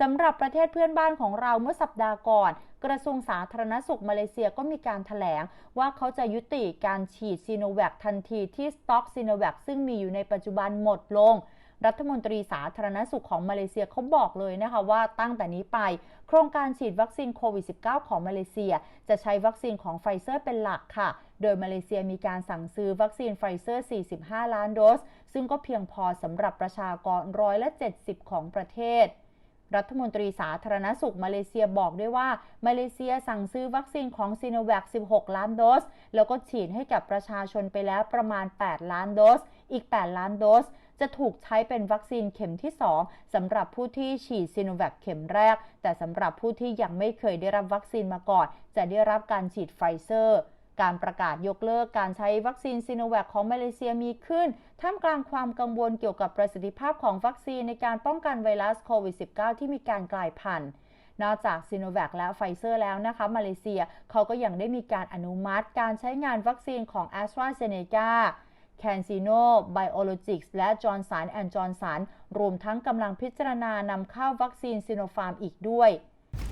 สำหรับประเทศเพื่อนบ้านของเราเมื่อสัปดาห์ก่อน กระทรวงสาธารณสุขมาเลเซียก็มีการถแถลง ว่าเขาจะยุติการฉีดซีโนแวคทันทีที่สต็อกซีโนแวคซึ่งมีอยู่ในปัจจุบันหมดลง รัฐมนตรีสาธารณสุขของมาเลเซียเขาบอกเลยนะคะว่าตั้งแต่นี้ไป โครงการฉีดวัคซีนโควิด -19 ของมาเลเซีย จะใช้วัคซีนของไฟเซอร์เป็นหลักค่ะโดยมาเลเซียมีการสั่งซื้อวัคซีนไฟเซอร์ 45 ล้านโดส ซึ่งก็เพียงพอสำหรับประชากรร้อยละ 70 ของประเทศ รัฐมนตรีสาธารณสุขมาเลเซียบอกด้วยว่า มาเลเซียสั่งซื้อวัคซีนของซีโนแวค 16 ล้านโดส แล้วก็ฉีดให้กับประชาชนไปแล้วประมาณ 8 ล้านโดส อีก 8 ล้านโดสจะถูกใช้เป็นวัคซีนเข็มที่ 2สำหรับผู้ที่ฉีดซีโนแวคเข็มแรก แต่สำหรับผู้ที่ยังไม่เคยได้รับวัคซีนมาก่อน จะได้รับการฉีดไฟเซอร์ การประกาศยกเลิกการใช้วัคซีนซีโนแวคของมาเลเซียมีขึ้น ท่ามกลางความกังวลเกี่ยวกับประสิทธิภาพของวัคซีนในการป้องกันไวรัสโควิด -19 ที่มีการกลายพันธุ์นอกจากซีโนแวคและไฟเซอร์แล้วนะคะ มาเลเซียเขาก็ยังได้มีการอนุมัติการใช้งานวัคซีนของ a s t r a z เซ e c a c a n s i n o Biologics และ Johnson Johnson รวมทั้งกำลังพิจารณานำเข้าวัคซีนซิโนฟาร์มอีกด้วย